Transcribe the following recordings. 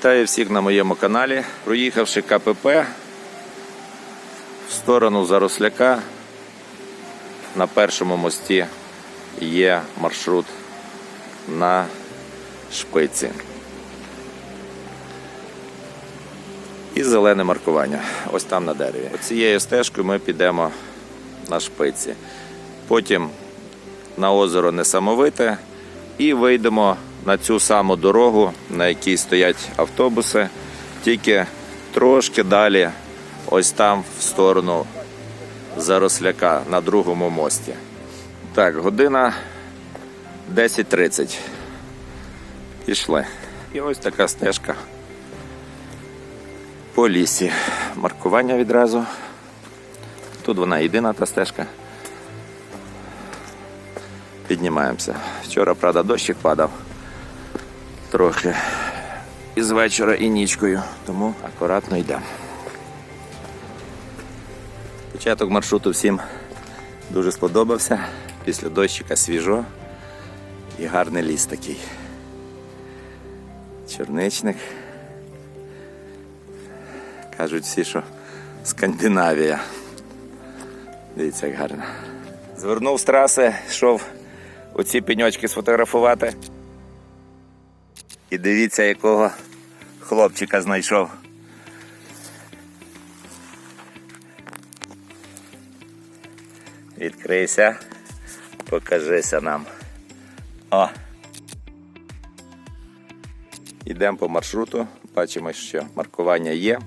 Вітаю всіх на моєму каналі. Проїхавши КПП в сторону Заросляка, на першому мості є маршрут на шпиці. І зелене маркування. Ось там на дереві. Цією стежкою ми підемо на шпиці. Потім на озеро Несамовите і вийдемо на цю саму дорогу, на якій стоять автобуси, тільки трошки далі, ось там, в сторону Заросляка на другому мості. Так, година 10.30. Пішли. І ось така стежка по лісі. Маркування відразу. Тут вона єдина та стежка. Піднімаємося. Вчора, правда, дощик падав трохи із вечора і нічкою, тому акуратно йдемо. Початок маршруту всім дуже сподобався. Після дощика свіжо і гарний ліс такий. Чорничник. Кажуть всі, що Скандинавія. Дивіться, як гарно. Звернув з траси, йшов оці пеньочки сфотографувати. І дивіться, якого хлопчика знайшов. Відкрийся, покажися нам. О! Йдемо по маршруту, бачимо, що маркування є.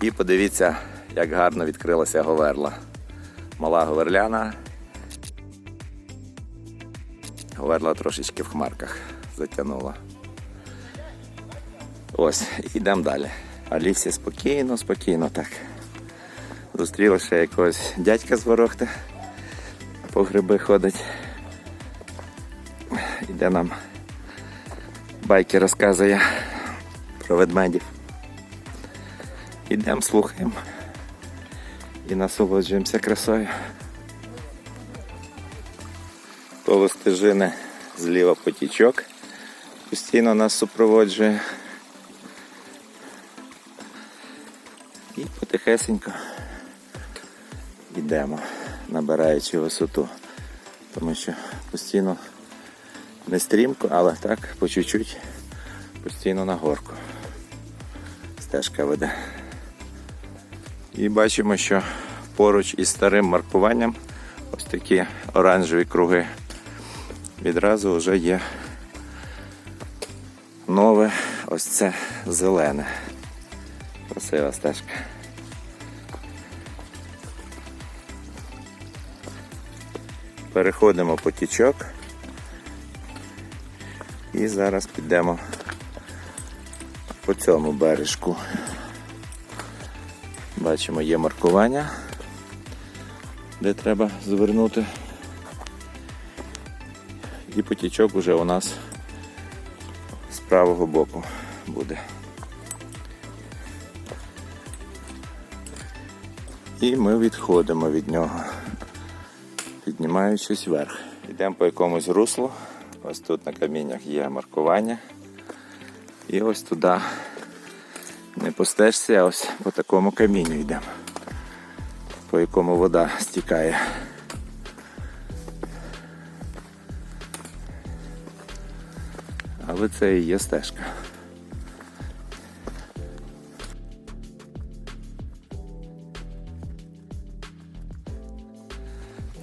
І подивіться, як гарно відкрилася говерла. Мала говерляна. Говерла трошечки в хмарках затягнула. Ось, йдемо далі. А лісі спокійно, спокійно так. Зустріли ще якогось дядька з ворохти. По гриби ходить. Іде нам байки розказує про ведмедів. Ідемо, слухаємо і насолоджуємося красою. Коло стежини зліва потічок постійно нас супроводжує. І потихесенько йдемо, набираючи висоту, тому що постійно не стрімко, але так по чуть-чуть постійно на горку. Стежка веде. І бачимо, що поруч із старим маркуванням ось такі оранжеві круги. Відразу вже є нове, ось це зелене. Красива стежка. Переходимо потічок і зараз підемо по цьому бережку. Бачимо, є маркування, де треба звернути. І потічок уже у нас з правого боку буде. І ми відходимо від нього, піднімаючись вверх. Йдемо по якомусь руслу. Ось тут на каміннях є маркування. І ось туди не по а ось по такому камінню йдемо, по якому вода стікає. Але це і є стежка.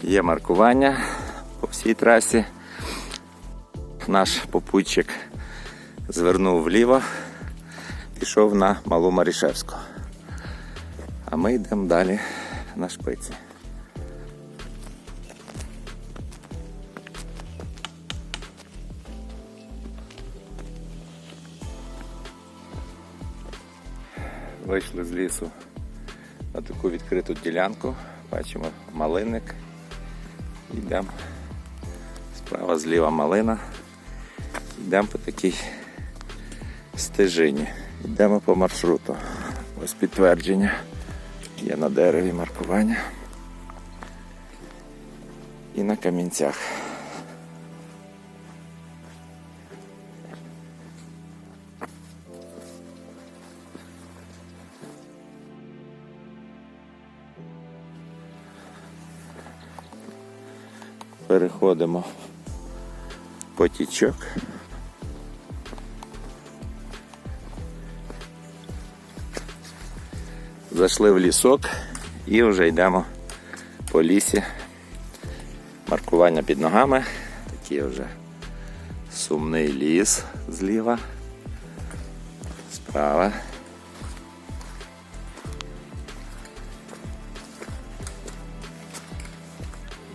Є маркування по всій трасі. Наш попутчик звернув вліво, пішов на Малу Марішевську. А ми йдемо далі на шпиці. Вийшли з лісу на таку відкриту ділянку. Бачимо малинник. Йдемо. Справа зліва малина. Йдемо по такій стежині. Йдемо по маршруту. Ось підтвердження. Є на дереві маркування. І на камінцях. Переходимо потічок. Зайшли в лісок і вже йдемо по лісі. Маркування під ногами. Такий вже сумний ліс зліва. Справа.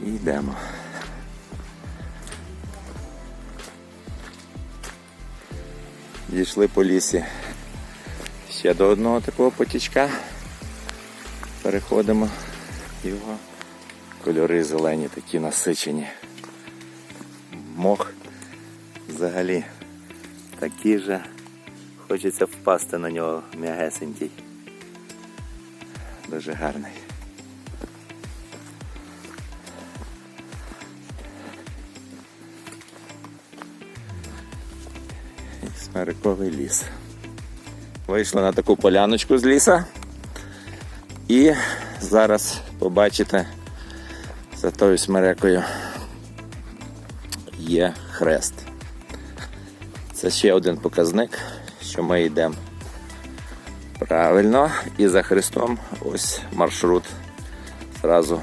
І йдемо. Дійшли по лісі ще до одного такого потічка. Переходимо його. Кольори зелені такі насичені. Мох взагалі такий же. Хочеться впасти на нього м'ягесенький. Дуже гарний. І ліс. Вийшли на таку поляночку з ліса. І зараз побачите за тою смерекою є хрест. Це ще один показник, що ми йдемо правильно і за хрестом ось маршрут зразу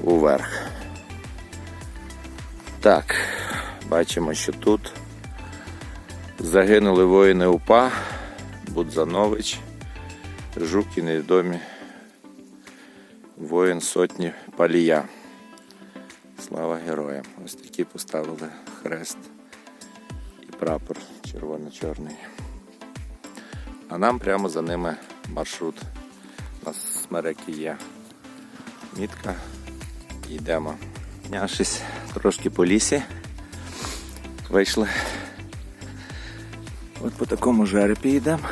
уверх. Так, бачимо, що тут загинули воїни УПА, Будзанович, Жук і невідомі воїн сотні палія. Слава героям! Ось такі поставили хрест і прапор червоно-чорний. А нам прямо за ними маршрут. У нас смереки є мітка. Йдемо. Нявшись трошки по лісі. Вийшли. От по такому жерепі йдемо.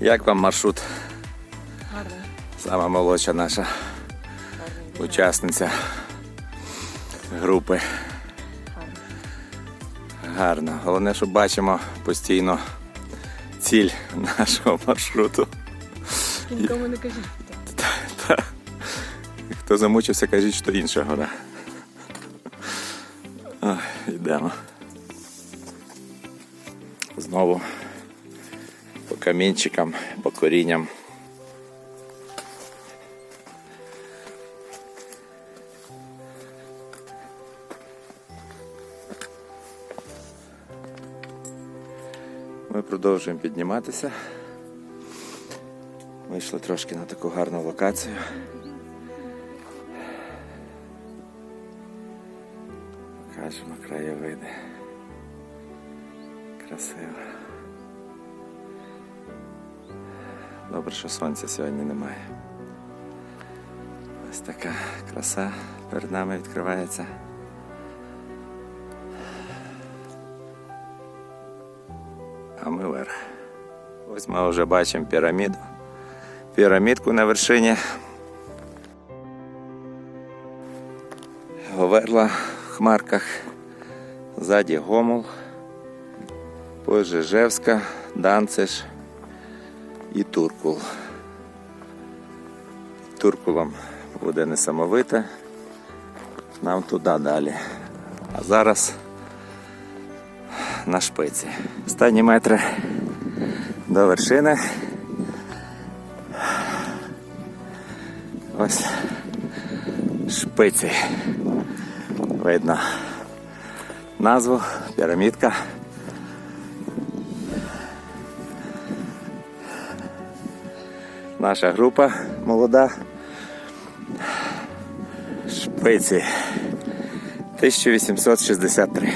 Як вам маршрут? Гарно. Сама молодша наша. Учасниця групи. Гарно. Головне, що бачимо постійно ціль нашого маршруту. Нікому не кажіть. Хто замучився, кажіть, що інша гора. Ой, йдемо. Знову по камінчикам, по корінням. Продовжуємо підніматися. Вийшли трошки на таку гарну локацію. Покажемо краєвиди. Красиво. Добре, що сонця сьогодні немає. Ось така краса перед нами відкривається. Ось ми вже бачимо піраміду. Пірамідку на вершині. Говерла в хмарках. Ззаді Гомул, Пожежевська, Данциш і Туркул. Туркулом буде несамовите. Нам туди далі. А зараз на шпиці. Останні метри до вершини. Ось шпиці. Видно назву, пірамідка. Наша група молода. Шпиці. 1863.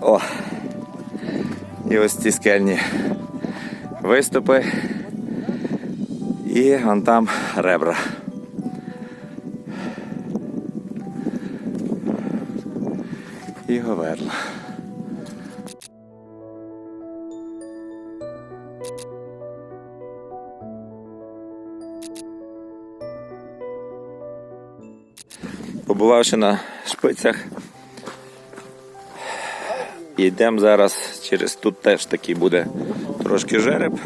О! І ось ці скельні виступи і вон там ребра. І говерла. Побувавши на шпицях йдемо зараз через тут теж такий буде трошки жереб,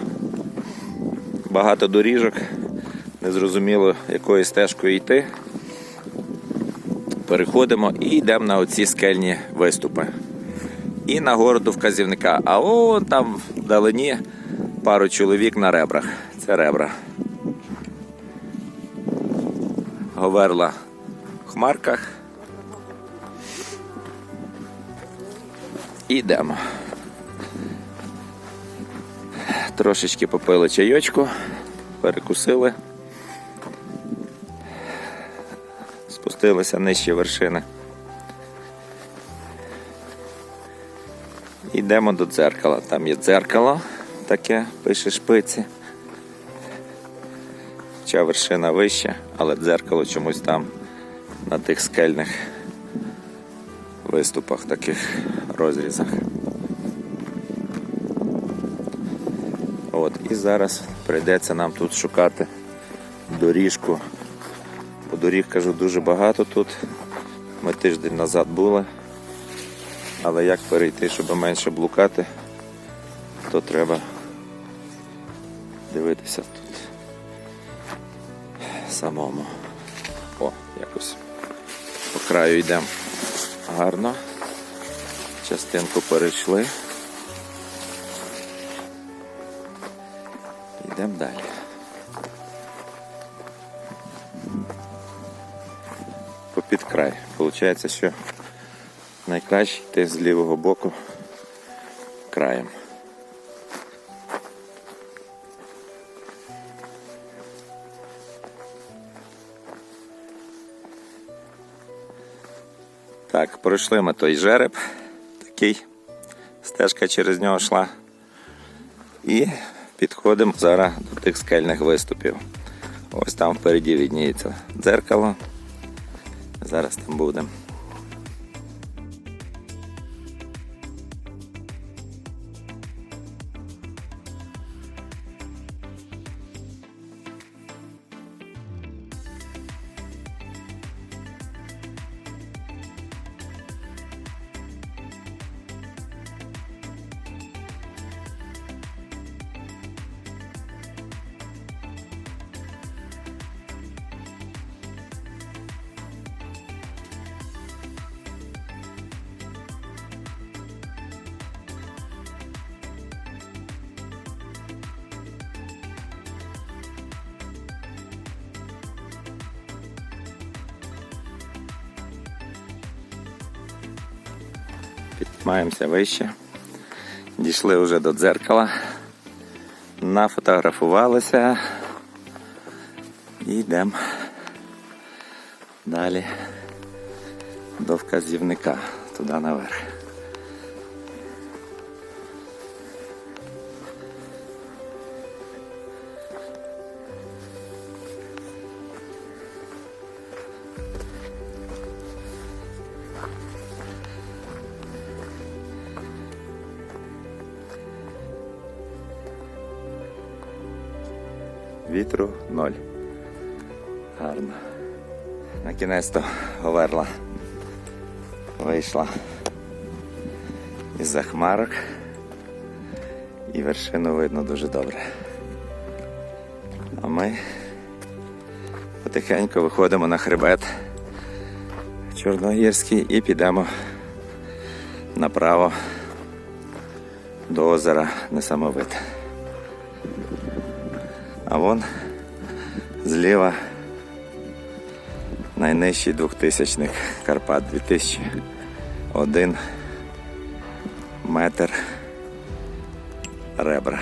багато доріжок, незрозуміло якою стежкою йти. Переходимо і йдемо на оці скельні виступи. І на городу вказівника. А он там вдалині пару чоловік на ребрах. Це ребра. Говерла в хмарках. І йдемо. Трошечки попили чайочку, перекусили. Спустилися нижчі вершини. Йдемо до дзеркала. Там є дзеркало, таке пише шпиці. Хоча вершина вища, але дзеркало чомусь там на тих скельних виступах, таких розрізах. От, і зараз прийдеться нам тут шукати доріжку. Бо доріг, кажу, дуже багато тут. Ми тиждень назад були. Але як перейти, щоб менше блукати, то треба дивитися тут самому. О, якось по краю йдемо гарно. Частинку перейшли. Йдемо далі. Попід край. Получається, що найкраще йти з лівого боку краєм. Так, пройшли ми той жереб, такий, стежка через нього йшла. І підходимо зараз до тих скельних виступів. Ось там впереді відніється дзеркало. Зараз там будемо. Піднімаємося вище. Дійшли вже до дзеркала. Нафотографувалися. І йдемо далі до вказівника туди наверх. Вітру ноль. Гарно. На кінець то говерла. Вийшла із-за хмарок. І вершину видно дуже добре. А ми потихеньку виходимо на хребет Чорногірський і підемо направо до озера Несамовите. А вон зліва найнижчий 2000-х Карпат 2001 метр ребра.